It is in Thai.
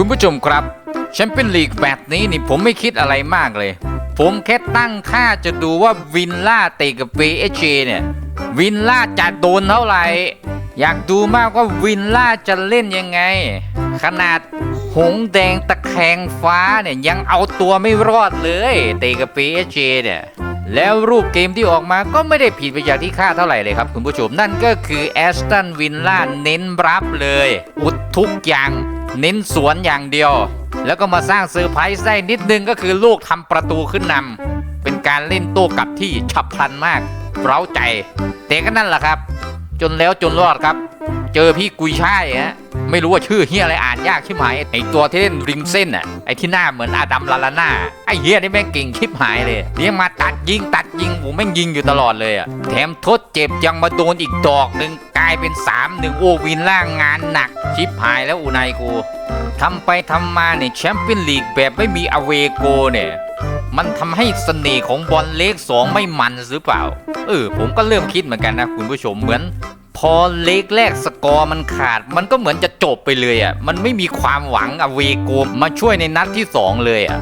คุณผู้ชมครับแชมเปี้ยนลีกแบบนี้นี่ผมไม่คิดอะไรมากเลย ผมแค่ตั้งค่าจะดูว่าวินล่าเตะกับเ s เ a เนี่ย วินล่าจะโดนเท่าไหร่ อยากดูมากว่าวินล่าจะเล่นยังไง ขนาดหงแดงตะแคงฟ้าเนี่ยยังเอาตัวไม่รอดเลยเตะกับเ s เ a เนี่ยแล้วรูปเกมที่ออกมาก็ไม่ได้ผิดไปจากที่คาดเท่าไหร่เลยครับคุณผู้ชมนั่นก็คือแอสตันวินล่าเน้นรับเลย อุดทุกอย่าง เน้นสวนอย่างเดียว แล้วก็มาสร้างเซอร์ไพรส์ได้นิดนึงก็คือลูกทำประตูขึ้นนำเป็นการเล่นโต้กลับที่ฉับพลันมากเร้าใจ แต่ก็นั่นแหละครับ จนแล้วจนรอดครับ เจอพี่กุยช่ายฮะไม่รู้ว่าชื่อเฮียอะไรอ่านยากชิบหายไอตัวที่เล่นริมเส้นอะไอที่หน้าเหมือนอาดัมลาลาน่าไอเฮียนี่แม่งเก่งชิบหายเลยเลี้ยงมาตัดยิงตัดยิงผมแม่งยิงอยู่ตลอดเลยอะแถมทดเจ็บยังมาโดนอีกดอกหนึ่งกลายเป็น3ามหนึ่งโอวินล่างงานหนักชิบหายแล้วอูไนายกูทำไปทำมาเนี่ยแชมเปี้ยนลีกแบบไม่มีอเวโกเนี่ยมันทำให้เสน่ห์ของบอลเลขสองไม่มันหรือเปล่า เออ ผมก็เริ่มคิดเหมือนกันนะคุณผู้ชมเหมือน พอเลกแรกสกอร์มันขาด มันก็เหมือนจะจบไปเลยอะ มันไม่มีความหวังอเวโกมาช่วยในนัดที่ 2 เลยอะ